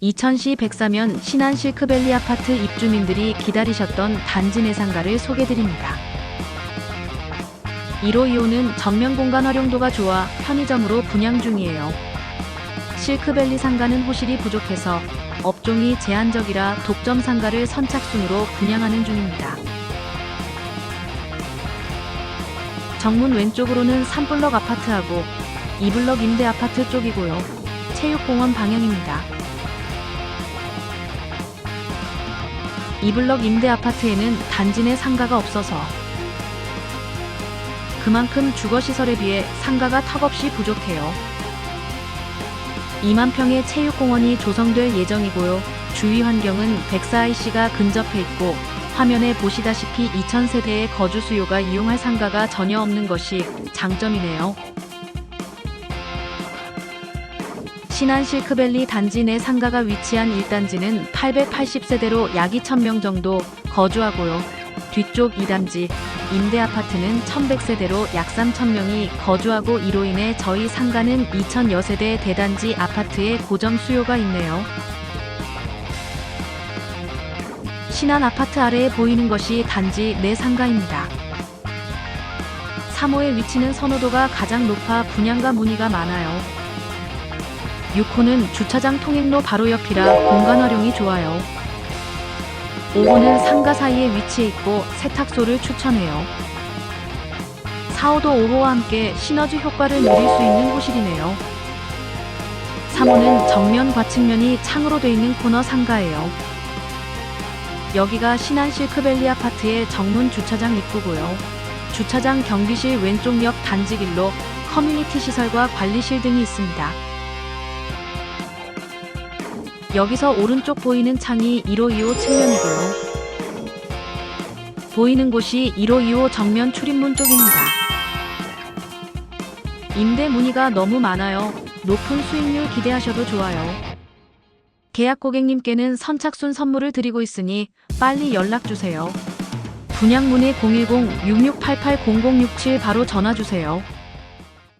이천시 백사면 신안 실크밸리 아파트 입주민들이 기다리셨던 단지 내상가를 소개드립니다. 1호 2호는 전면 공간 활용도가 좋아 편의점으로 분양 중이에요. 실크밸리 상가는 호실이 부족해서 업종이 제한적이라 독점 상가를 선착순으로 분양하는 중입니다. 정문 왼쪽으로는 3블럭 아파트하고 2블럭 임대 아파트 쪽이고요. 체육공원 방향입니다. 2블럭 임대 아파트에는 단지 내 상가가 없어서 그만큼 주거시설에 비해 상가가 턱없이 부족해요. 2만 평의 체육공원이 조성될 예정이고요. 주위 환경은 백사IC가 근접해 있고 화면에 보시다시피 2,000세대의 거주 수요가 이용할 상가가 전혀 없는 것이 장점이네요. 신안 실크밸리 단지 내 상가가 위치한 1단지는 880세대로 약 2,000명 정도 거주하고요. 뒤쪽 2단지 임대 아파트는 1,100세대로 약 3,000명이 거주하고 이로 인해 저희 상가는 2,000여 세대 대단지 아파트에 고정 수요가 있네요. 신안 아파트 아래에 보이는 것이 단지 내 상가입니다. 3호의 위치는 선호도가 가장 높아 분양가 문의가 많아요. 6호는 주차장 통행로 바로 옆이라 공간 활용이 좋아요. 5호는 상가 사이에 위치해 있고 세탁소를 추천해요. 4호도 5호와 함께 시너지 효과를 누릴 수 있는 호실이네요. 3호는 정면 과측면이 창으로 돼 있는 코너 상가예요. 여기가 신안 실크밸리 아파트의 정문 주차장 입구고요. 주차장 경비실 왼쪽 옆 단지길로 커뮤니티 시설과 관리실 등이 있습니다. 여기서 오른쪽 보이는 창이 1호 2호 측면이고요. 보이는 곳이 1호 2호 정면 출입문 쪽입니다. 임대 문의가 너무 많아요. 높은 수익률 기대하셔도 좋아요. 계약 고객님께는 선착순 선물을 드리고 있으니 빨리 연락 주세요. 분양 문의 010-6688-0067 바로 전화 주세요.